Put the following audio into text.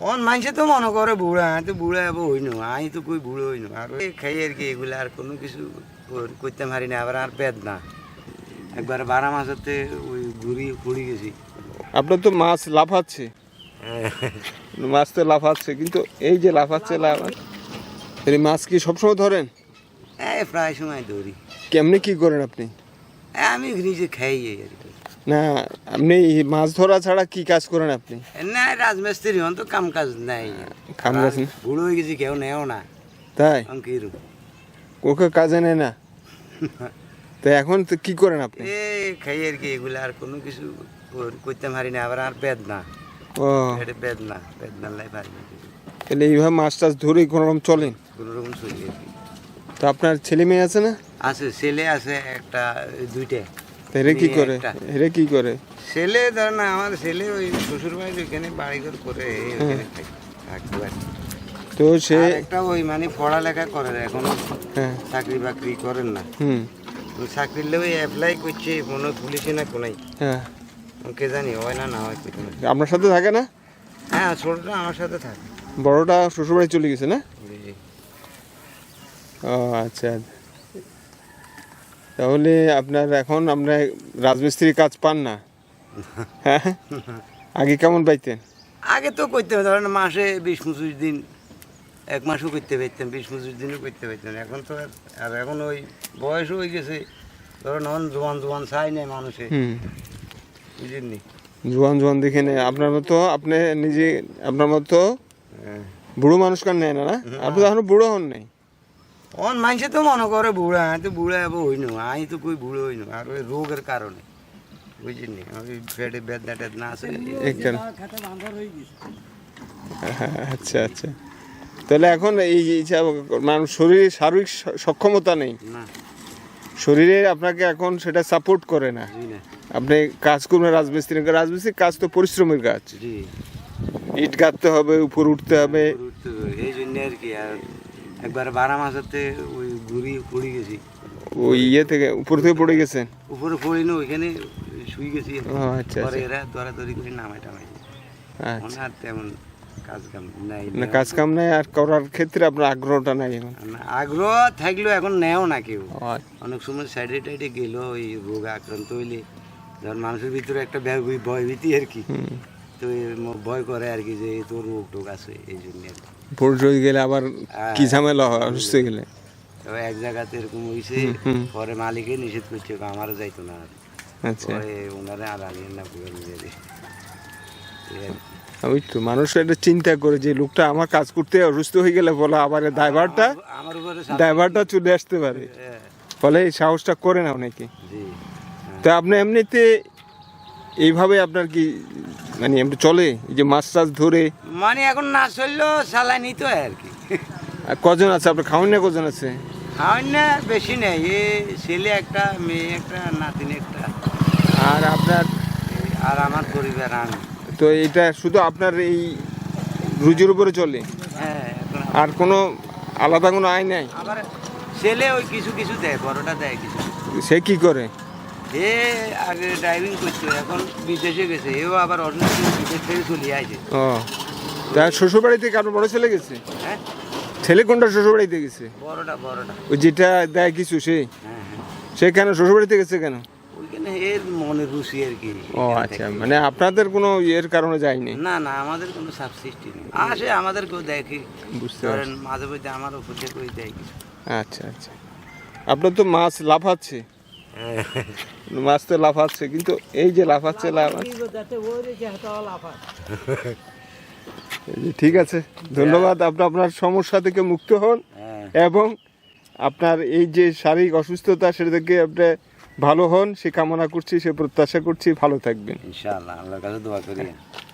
On মানুষে তো মনে করে বুড়া তো বুড়া হব হইনো আমি তো কই বুড়ো হইনো আর খাই আর কি এগুলো আর কোনো কিছু করতে পারি না আবার আর পেট না। একবার বারো মাসেতে ওই ঘুরি পড়ি গেছি। আপনার তো মাছ লাফাচ্ছে। মাছ তো লাফাচ্ছে কিন্তু এই যে লাফাচ্ছে লাফাচ্ছে। এই মাছ কি সবসময় ধরেন? এই প্রায় সময় ধরি। কেমনি কি করেন আপনি? আমি নিজে খাই আর কি। না আপনি মাছ ধরা ছাড়া কি কাজ করেন আপনি? না রাজমিস্ত্রি হন তো কাম কাজ নাই কাম কাজ? বুড়ো হয়ে গেছি কেউ নেও না। তাই? অঙ্কির। ওকে কাজে নেয় না? তো এখন তো কি করেন আপনি? এ খাই আর কি এগুলো আর কোনো কিছু করতে পারি না আবার আর পেট না ও। পেটে পেট না পেট না লাই পারি তাহলে এইভাবে মাছ টাছ ধরেই কোনো রকম চলেন কোনো রকম চলি তো আপনার ছেলে মেয়ে আছে না? আছে ছেলে আছে একটা দুইটা। তো এরা কি করে। এরা কি করে? ছেলে ধর না আমার ছেলে ওই শ্বশুর বাড়ির ওইখানে বাড়ি ঘর করে থাকতে পারে তো সে একটা ওই মানে পড়ালেখা করে এখনও হ্যাঁ। চাকরি বাকরি করেন না। হুম। ওই চাকরির ওই অ্যাপ্লাই করছে মনে হয় পুলিশে না কোনাই হ্যাঁ। কে জানি হয় না না হয় আপনার সাথে থাকে না? হ্যাঁ ছোটটা আমার সাথে থাকে। বড়টা শ্বশুরবাড়ি চলে গেছে না। ও আচ্ছা। তাহলে আপনার এখন আপনার রাজমিস্ত্রির কাজ পান না। হ্যাঁ? আগে কেমন পাইতেন? আগে তো করতে হবে ধরেন মাসে বিশ পঁচিশ দিন এক মাসও করতে পারতাম বিশ পঁচিশ দিনও করতে পারতাম এখন তো আর- এখন ওই বয়সও হয়ে গেছে ধরেন এখন জোয়ান জোয়ান চাই নাই মানুষে। হুম। বুঝেননি? জোয়ান জোয়ান দেখে নেই আপনার মতো আপনি নিজে আপনার মতো হ্যাঁ। বুড়ো মানুষ কান নেয় না না? আপনি তো এখনও বুড়ো হন নাই। অন মানুষে তো মনে করে বুড়া আমি তো বুড়া হব হইনো আমি তো কই বুড়ো হইনো আর ওই রোগের কারণে। বুঝিনি? ওই পেটে বেদনা টেদনা আছে। আচ্ছা আচ্ছা। তাহলে এখন এই যে মানুষ শরীরে শারীরিক সক্ষমতা নেই? না। শরীরে আপনাকে এখন সেটা সাপোর্ট করে না? আপনি কাজ করবেন রাজমিস্ত্রি রাজমিস্ত্রির কাজ তো পরিশ্রমের কাজ। জি। ইট গাঁথতে হবে উপর উঠতে হবে। উঠতে হবে। এই জন্য আর কি আর একবার বারো মাসেতে ওই ঘুরি পড়ে গেছি। ওই ইয়ে থেকে উপর থেকে পড়ে গেছেন উপরে পড়িনি ওইখানে শুই গেছি। আচ্ছা পরে আচ্ছা। এরা দরাদরি করে নামাই টামাই আচ্ছা। তেমন কাজ কাম নাই না কাজ কাম নাই আর করার ক্ষেত্রে আপনার আগ্রহটা নাই এখন? আগ্রহ থাকলেও এখন নেও না কেউ। আচ্ছা। অনেক সময় সাইডে টাইডে গেল ওই রোগ আক্রান্ত হইলে। ধর মানুষের ভিতরে একটা ভয় ভয় ভীতি আর কি। তো ভয় করে আর কি যে তোর রোগ টোগ আছে এই জন্য আর কি। গেলে আবার হ্যাঁ। কি ঝামেলা হয় অসুস্থ গেলে? এক জায়গাতে এরকম হয়েছে। পরে মালিকে নিষেধ করছে আমারও যাইতো না। আচ্ছা। আর না। ওই তো মানুষ এটা চিন্তা করে যে লোকটা আমার কাজ করতে অসুস্থ হয়ে গেলে বলে আবার ড্রাইভারটা ড্রাইভারটা চলে আসতে পারে। হ্যাঁ, ফলে এই সাহসটা করে না অনেকে তো আপনি এমনিতে এইভাবে আপনার কি মানে এমনি চলে? এই যে মাছ টাছ ধরে? মানে এখন না চললেও চালানি তো আর কি। আর কজন আছে? আপনার খাওয়ান না কজন আছে? খাওয়ান না বেশি নেই। এ ছেলে একটা মেয়ে একটা নাতিন একটা। আর আপনার? আর আমার পরিবার আমি। তো এটা শুধু আপনার এই রুজির উপরে চলে? হ্যাঁ এখন আর কোনো আলাদা কোনো আয় নাই? আবার ছেলে ওই কিছু কিছু দেয় বড়টা দেয় কিছু। সে কি করে? এ আগে ড্রাইভিং করতো এখন বিদেশে গেছে এও আবার অসুস্থ বিদেশ থেকে চলে আসে ও তার শ্বশুরবাড়ি থেকে আপনার বড় ছেলে গেছে? হ্যাঁ? ছেলে কোনটা শ্বশুরবাড়িতে গেছে? বড়টা বড়টা। ওই যেটা দেয় কিছু সে? হ্যাঁ হ্যাঁ। সে কেন শ্বশুরবাড়িতে গেছে কেন? ওইখানে এর মনে রুচি আর কি। ও আচ্ছা মানে আপনাদের কোনো ইয়ের কারণে যায়নি? না না আমাদের কোনো সাবসিস্টি নেই। আসে আমাদেরকেও দেখি বুঝতে ধরেন মাঝে মধ্যে আমার উপর থেকে দেয় কিছু। আচ্ছা আচ্ছা। আপনার তো মাছ লাফাচ্ছে। মাছ তো লাফাচ্ছে কিন্তু এই যে লাফাচ্ছে ঠিক আছে ধন্যবাদ। আপনি আপনার সমস্যা থেকে মুক্ত হন হ্যাঁ। এবং আপনার এই যে শারীরিক অসুস্থতা সেটা থেকে আপনি ভালো হন। সে কামনা করছি সে প্রত্যাশা করছি। ভালো থাকবেন। ইনশাআল্লাহ আল্লাহর কাছে দোয়া করি।